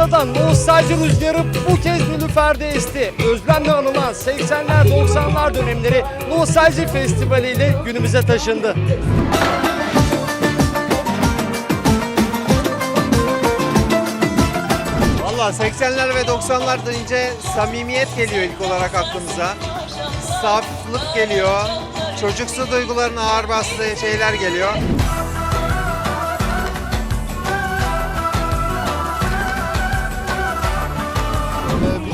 Bursa'dan nostalji rüzgarı bu kez Nilüfer'de esti. Özlemle anılan 80'ler 90'lar dönemleri Nostalji Festivali ile günümüze taşındı. Valla 80'ler ve 90'lar deyince samimiyet geliyor ilk olarak aklımıza. Saflık geliyor. Çocuksu duyguların ağır bastığı şeyler geliyor.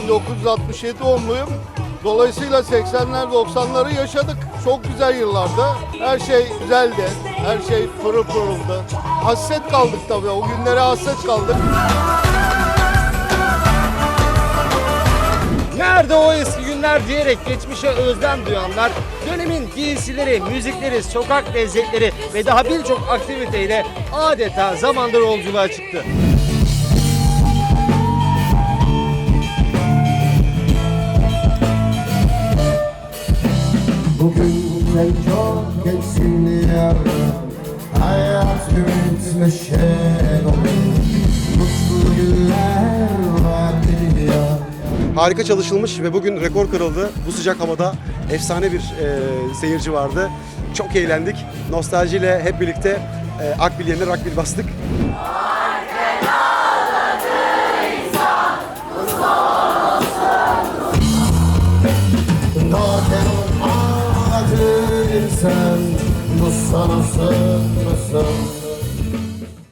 1967 doğumluyum. Dolayısıyla 80'ler 90'ları yaşadık. Çok güzel yıllardı. Her şey güzeldi. Her şey pırıl pırıldı. Hasret kaldık tabii. O günlere hasret kaldık. Nerede o eski günler diyerek geçmişe özlem duyanlar dönemin giysileri, müzikleri, sokak lezzetleri ve daha birçok aktiviteyle adeta zamanda yolculuğa çıktı. Bugün sen çok gençsin yavrum Hayat ümit şen olur Mutlu günler vardır ya Harika çalışılmış ve bugün rekor kırıldı. Bu sıcak havada efsane bir e, seyirci vardı. Çok eğlendik. Nostaljiyle hep birlikte e, Akbil yerine Rakbil bastık. sen bu